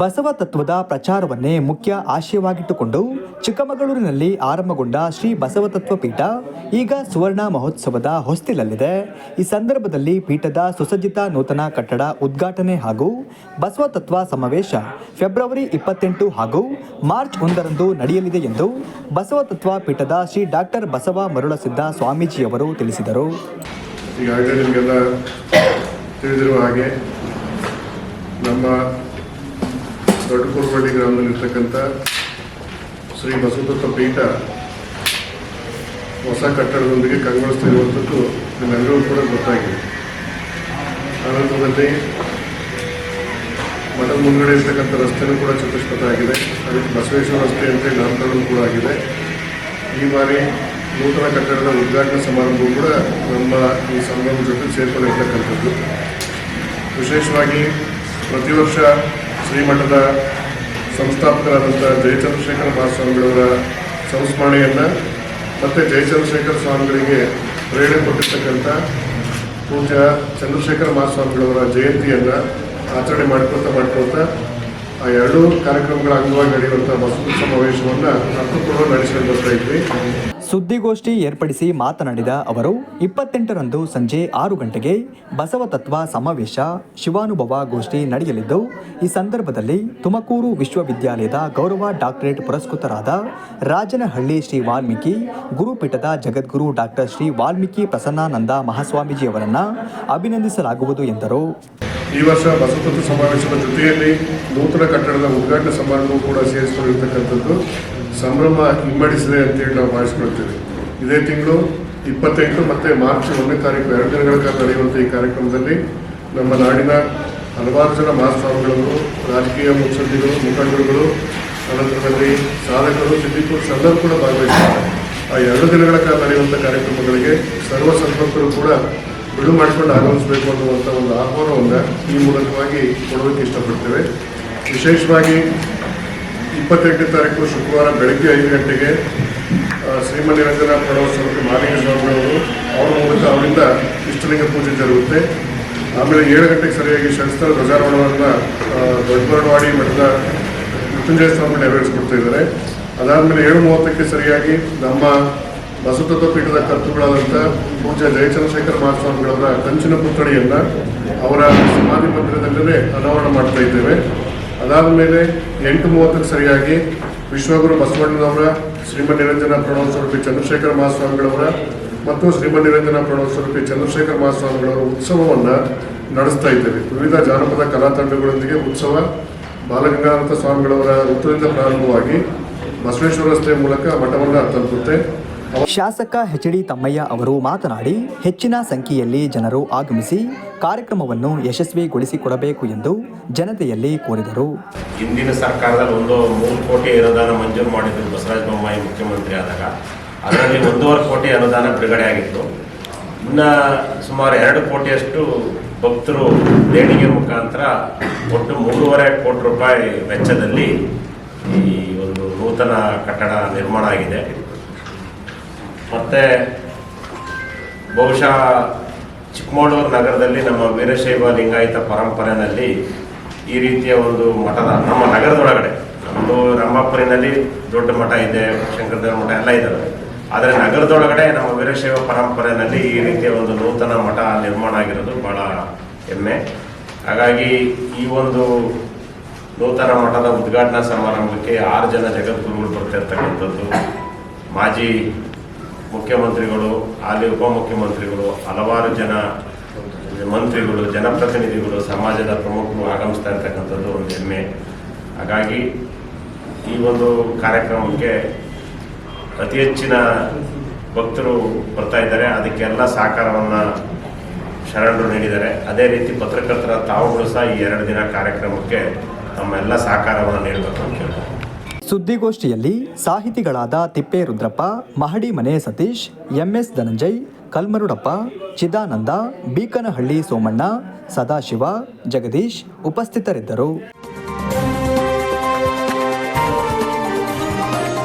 ಬಸವ ತತ್ವದ ಪ್ರಚಾರವನ್ನೇ ಮುಖ್ಯ ಆಶಯವಾಗಿಟ್ಟುಕೊಂಡು ಚಿಕ್ಕಮಗಳೂರಿನಲ್ಲಿ ಆರಂಭಗೊಂಡ ಶ್ರೀ ಬಸವ ತತ್ವ ಪೀಠ ಈಗ ಸುವರ್ಣ ಮಹೋತ್ಸವದ ಹೊಸ್ತಿಲಲ್ಲಿದೆ. ಈ ಸಂದರ್ಭದಲ್ಲಿ ಪೀಠದ ಸುಸಜ್ಜಿತ ನೂತನ ಕಟ್ಟಡ ಉದ್ಘಾಟನೆ ಹಾಗೂ ಬಸವ ತತ್ವ ಸಮಾವೇಶ ಫೆಬ್ರವರಿ ಇಪ್ಪತ್ತೆಂಟು ಹಾಗೂ ಮಾರ್ಚ್ ಒಂದರಂದು ನಡೆಯಲಿದೆ ಎಂದು ಬಸವ ತತ್ವ ಪೀಠದ ಶ್ರೀ ಡಾಕ್ಟರ್ ಬಸವ ಮರುಳಸಿದ್ದ ಸ್ವಾಮೀಜಿಯವರು ತಿಳಿಸಿದರು. ನಮ್ಮ ದೊಡ್ಡ ಕುರುಬಳ್ಳಿ ಗ್ರಾಮದಲ್ಲಿರ್ತಕ್ಕಂಥ ಶ್ರೀ ಬಸವದತ್ತ ಪೀಠ ಹೊಸ ಕಟ್ಟಡದೊಂದಿಗೆ ಕಂಗೊಳಿಸ್ತಿರುವಂಥದ್ದು ನಿಮ್ಮೆಲ್ಲರಿಗೂ ಕೂಡ ಗೊತ್ತಾಗಿದೆ. ಅನಂತರದಲ್ಲಿ ಮಠದ ಮುಂದೆ ಇರ್ತಕ್ಕಂಥ ರಸ್ತೆನೂ ಕೂಡ ಚತುಷ್ಪಥ ಆಗಿದೆ. ಅದಕ್ಕೆ ಬಸವೇಶ್ವರ ರಸ್ತೆ ಅಂತೇಳಿ ನಾಮಕರಣ ಕೂಡ ಆಗಿದೆ. ಈ ಬಾರಿ ನೂತನ ಕಟ್ಟಡದ ಉದ್ಘಾಟನಾ ಸಮಾರಂಭ ಕೂಡ ನಮ್ಮ ಈ ಸಂಭ್ರಮ ಜೊತೆ ಸೇರ್ಕೊಂಡಿರ್ತಕ್ಕಂಥದ್ದು. ವಿಶೇಷವಾಗಿ ಪ್ರತಿ ವರ್ಷ ಶ್ರೀಮಠದ ಸಂಸ್ಥಾಪಕರಾದಂಥ ಜಯಚಂದ್ರಶೇಖರ ಮಹಾಸ್ವಾಮಿಗಳವರ ಸಂಸ್ಮರಣೆಯನ್ನು ಮತ್ತು ಜಯಚಂದ್ರಶೇಖರ ಸ್ವಾಮಿಗಳಿಗೆ ಪ್ರೇರಣೆ ಕೊಟ್ಟಿರ್ತಕ್ಕಂಥ ಪೂಜ್ಯ ಚಂದ್ರಶೇಖರ ಮಹಾಸ್ವಾಮಿಗಳವರ ಜಯಂತಿಯನ್ನು ಆಚರಣೆ ಮಾಡ್ಕೊಳ್ತಾ ಮಾಡ್ಕೊಳ್ತಾ ಆ ಎರಡೂ ಕಾರ್ಯಕ್ರಮಗಳ ಅಂಗವಾಗಿ ನಡೆಯುವಂಥ ಬಸವ ಸಮಾವೇಶವನ್ನು ಅರ್ಥಪೂರ್ವ ನಡೆಸಿಕೊಂಡು ಬರ್ತಾ ಇದ್ವಿ. ಸುದ್ದಿಗೋಷ್ಠಿ ಏರ್ಪಡಿಸಿ ಮಾತನಾಡಿದ ಅವರು, ಇಪ್ಪತ್ತೆಂಟರಂದು ಸಂಜೆ ಆರು ಗಂಟೆಗೆ ಬಸವ ತತ್ವ ಸಮಾವೇಶ ಶಿವಾನುಭವ ಗೋಷ್ಠಿ ನಡೆಯಲಿದ್ದು, ಈ ಸಂದರ್ಭದಲ್ಲಿ ತುಮಕೂರು ವಿಶ್ವವಿದ್ಯಾಲಯದ ಗೌರವ ಡಾಕ್ಟರೇಟ್ ಪುರಸ್ಕೃತರಾದ ರಾಜನಹಳ್ಳಿ ಶ್ರೀ ವಾಲ್ಮೀಕಿ, ಗುರುಪೀಠದ ಜಗದ್ಗುರು ಡಾಕ್ಟರ್ ಶ್ರೀ ವಾಲ್ಮೀಕಿ ಪ್ರಸನ್ನಾನಂದ ಮಹಾಸ್ವಾಮೀಜಿಯವರನ್ನು ಅಭಿನಂದಿಸಲಾಗುವುದು ಎಂದರು. ಈ ವರ್ಷ ಬಸವತತ್ವ ಸಮಾವೇಶದ ಜೊತೆಯಲ್ಲಿ ನೂತನ ಕಟ್ಟಡದ ಉದ್ಘಾಟನಾ ಸಮಾರಂಭವೂ ಕೂಡ ಸೇರಿಸಿಕೊಂಡಿರ್ತಕ್ಕಂಥದ್ದು. ಸಂಭ್ರಮ ಹಿಮ್ಮಡಿಸಿದೆ ಅಂತೇಳಿ ನಾವು ಭಾವಿಸ್ಕೊಳ್ತೇವೆ. ಇದೇ ತಿಂಗಳು ಇಪ್ಪತ್ತೆಂಟು ಮತ್ತು ಮಾರ್ಚ್ ಒಂದನೇ ತಾರೀಕು ಎರಡು ದಿನಗಳ ಕಾಲ ನಡೆಯುವಂಥ ಈ ಕಾರ್ಯಕ್ರಮದಲ್ಲಿ ನಮ್ಮ ನಾಡಿನ ಹಲವಾರು ಜನ ಮಹಾಸ್ವಾಮಿಗಳು ರಾಜಕೀಯ ಮುತ್ಸದ್ದಿಗಳು, ಮುಖಂಡರುಗಳು, ಅನಂತರದಲ್ಲಿ ಸಾಧಕರು ಸಿದ್ದಿಪುರುಷ ಸಂದರ್ಭ ಕೂಡ ಭಾಗವಹಿಸ್ತಾರೆ ಆ ಎರಡು ದಿನಗಳ ಕಾಲ ನಡೆಯುವಂಥ ಕಾರ್ಯಕ್ರಮಗಳಿಗೆ ಸರ್ವ ಸಂಪರ್ಕರು ಕೂಡ ಬಿಡು ಮಾಡಿಕೊಂಡು ಆಗಮಿಸಬೇಕು ಅನ್ನುವಂಥ ಒಂದು ಆಹ್ವಾನವನ್ನು ಈ ಮೂಲಕವಾಗಿ ಕೊಡೋದಕ್ಕೆ ಇಷ್ಟಪಡ್ತೇವೆ. ವಿಶೇಷವಾಗಿ ಇಪ್ಪತ್ತೆಂಟನೇ ತಾರೀಕು ಶುಕ್ರವಾರ ಬೆಳಗ್ಗೆ ಐದು ಗಂಟೆಗೆ ಶ್ರೀಮತಿ ಪಡವ ಸ್ವರೂಪಿ ಮಾಲಿಕ ಸ್ವಾಮಿಗಳವರು ಅವರ ಮೂಲಕ ಅವರಿಂದ ಇಷ್ಟಲಿಂಗ ಪೂಜೆ ಜರುಗುತ್ತೆ. ಆಮೇಲೆ ಏಳು ಗಂಟೆಗೆ ಸರಿಯಾಗಿ ಶಂಸ್ಥಳ ಧ್ವಜಾರೋಹಣವನ್ನು ದೊಡ್ಡಬರಡವಾಡಿ ಮಠದ ಮೃತ್ಯುಂಜಯ ಸ್ವಾಮಿ ನೆರವೇರಿಸಿಕೊಡ್ತಾ ಇದ್ದಾರೆ. ಅದಾದಮೇಲೆ ಏಳು ಮೂವತ್ತಕ್ಕೆ ಸರಿಯಾಗಿ ನಮ್ಮ ಬಸವತತ್ವ ಪೀಠದ ಕರ್ತೃಗಳಾದಂಥ ಪೂಜ್ಯ ಜಯಚಂದ್ರಶೇಖರ ಮಹಾಸ್ವಾಮಿಗಳವರ ಕಂಚಿನ ಪುತ್ಥಳಿಯನ್ನು ಅವರ ಸಮಾಧಿ ಮಂದಿರದಲ್ಲೇ ಅನಾವರಣ ಮಾಡ್ತಾ ಇದ್ದೇವೆ. ಅದಾದ ಮೇಲೆ ಎಂಟು ಮೂವತ್ತಕ್ಕೆ ಸರಿಯಾಗಿ ವಿಶ್ವಗುರು ಬಸವಣ್ಣನವರ ಶ್ರೀಮನ್ ನಿರಂಜನ ಪ್ರಣವ ಸ್ವರೂಪಿ ಚಂದ್ರಶೇಖರ ಮಹಾಸ್ವಾಮಿಗಳವರ ಮತ್ತು ಶ್ರೀಮನ್ ನಿರಂಜನ ಪ್ರಣವ ಸ್ವರೂಪಿ ಚಂದ್ರಶೇಖರ ಮಹಾಸ್ವಾಮಿಗಳವರ ಉತ್ಸವವನ್ನು ನಡೆಸ್ತಾ ಇದ್ದೇವೆ. ವಿವಿಧ ಜಾನಪದ ಕಲಾ ತಂಡಗಳೊಂದಿಗೆ ಉತ್ಸವ ಬಾಲಗಂಗಾನಾಥ ಸ್ವಾಮಿಗಳವರ ವೃತ್ತದಿಂದ ಪ್ರಾರಂಭವಾಗಿ ಬಸವೇಶ್ವರ ರಸ್ತೆ ಮೂಲಕ ಮಠವನ್ನು ತಲುಪುತ್ತೆ. ಶಾಸಕ ಎಚ್ ಡಿ ತಮ್ಮಯ್ಯ ಅವರು ಮಾತನಾಡಿ, ಹೆಚ್ಚಿನ ಸಂಖ್ಯೆಯಲ್ಲಿ ಜನರು ಆಗಮಿಸಿ ಕಾರ್ಯಕ್ರಮವನ್ನು ಯಶಸ್ವಿಗೊಳಿಸಿಕೊಡಬೇಕು ಎಂದು ಜನತೆಯಲ್ಲಿ ಕೋರಿದರು. ಹಿಂದಿನ ಸರ್ಕಾರದಲ್ಲಿ ಒಂದು ಮೂರು ಕೋಟಿ ಅನುದಾನ ಮಂಜೂರು ಮಾಡಿದ್ರು ಬಸವರಾಜ ಬೊಮ್ಮಾಯಿ ಮುಖ್ಯಮಂತ್ರಿ ಆದಾಗ. ಅದರಲ್ಲಿ ಒಂದೂವರೆ ಕೋಟಿ ಅನುದಾನ ಬಿಡುಗಡೆ ಆಗಿತ್ತು. ಇನ್ನು ಸುಮಾರು ಎರಡು ಕೋಟಿಯಷ್ಟು ಭಕ್ತರು ದೇಣಿಗೆ ಮುಖಾಂತರ ಒಟ್ಟು ಮೂರುವರೆ ಕೋಟಿ ರೂಪಾಯಿ ವೆಚ್ಚದಲ್ಲಿ ಈ ಒಂದು ನೂತನ ಕಟ್ಟಡ ನಿರ್ಮಾಣ ಆಗಿದೆ. ಮತ್ತು ಬಹುಶಃ ಚಿಕ್ಕಮಗಳೂರು ನಗರದಲ್ಲಿ ನಮ್ಮ ವೀರಶೈವ ಲಿಂಗಾಯತ ಪರಂಪರೆಯಲ್ಲಿ ಈ ರೀತಿಯ ಒಂದು ಮಠದ ನಮ್ಮ ನಗರದೊಳಗಡೆ ನಮ್ಮದು ರಂಭಾಪುರಿನಲ್ಲಿ ದೊಡ್ಡ ಮಠ ಇದೆ, ಶಂಕರದೇವ ಮಠ ಎಲ್ಲ ಇದ್ದಾವೆ ಆದರೆ ನಗರದೊಳಗಡೆ ನಮ್ಮ ವೀರಶೈವ ಪರಂಪರೆಯಲ್ಲಿ ಈ ರೀತಿಯ ಒಂದು ನೂತನ ಮಠ ನಿರ್ಮಾಣ ಆಗಿರೋದು ಭಾಳ ಹೆಮ್ಮೆ. ಹಾಗಾಗಿ ಈ ಒಂದು ನೂತನ ಮಠದ ಉದ್ಘಾಟನಾ ಸಮಾರಂಭಕ್ಕೆ ಆರು ಜನ ಜಗದ್ಗುರುಗಳು ಬರ್ತಿರ್ತಕ್ಕಂಥದ್ದು. ಮಾಜಿ ಮುಖ್ಯಮಂತ್ರಿಗಳು ಅಲ್ಲಿ ಉಪಮುಖ್ಯಮಂತ್ರಿಗಳು, ಹಲವಾರು ಜನ ಮಂತ್ರಿಗಳು, ಜನಪ್ರತಿನಿಧಿಗಳು, ಸಮಾಜದ ಪ್ರಮುಖರು ಆಗಮಿಸ್ತಾ ಇರ್ತಕ್ಕಂಥದ್ದು ಒಂದು ಹೆಮ್ಮೆ. ಹಾಗಾಗಿ ಈ ಒಂದು ಕಾರ್ಯಕ್ರಮಕ್ಕೆ ಅತಿ ಹೆಚ್ಚಿನ ಭಕ್ತರು ಬರ್ತಾ ಇದ್ದಾರೆ. ಅದಕ್ಕೆಲ್ಲ ಸಹಕಾರವನ್ನು ಶರಣರು ನೀಡಿದ್ದಾರೆ. ಅದೇ ರೀತಿ ಪತ್ರಕರ್ತರ ತಾವುಗಳು ಸಹ ಈ ಎರಡು ದಿನ ಕಾರ್ಯಕ್ರಮಕ್ಕೆ ತಮ್ಮೆಲ್ಲ ಸಹಕಾರವನ್ನು ನೀಡಬೇಕು ಅಂತ ಕೇಳ್ತಾರೆ ಸುದ್ದಿಗೋಷ್ಠಿಯಲ್ಲಿ ಸಾಹಿತಿಗಳಾದ ತಿಪ್ಪೇರುದ್ರಪ್ಪ, ಮಹಡಿ ಮನೆ ಸತೀಶ್, ಎಂಎಸ್ ಧನಂಜಯ್, ಕಲ್ಮರುಡಪ್ಪ, ಚಿದಾನಂದ, ಬೀಕನಹಳ್ಳಿ ಸೋಮಣ್ಣ, ಸದಾಶಿವ, ಜಗದೀಶ್ ಉಪಸ್ಥಿತರಿದ್ದರು.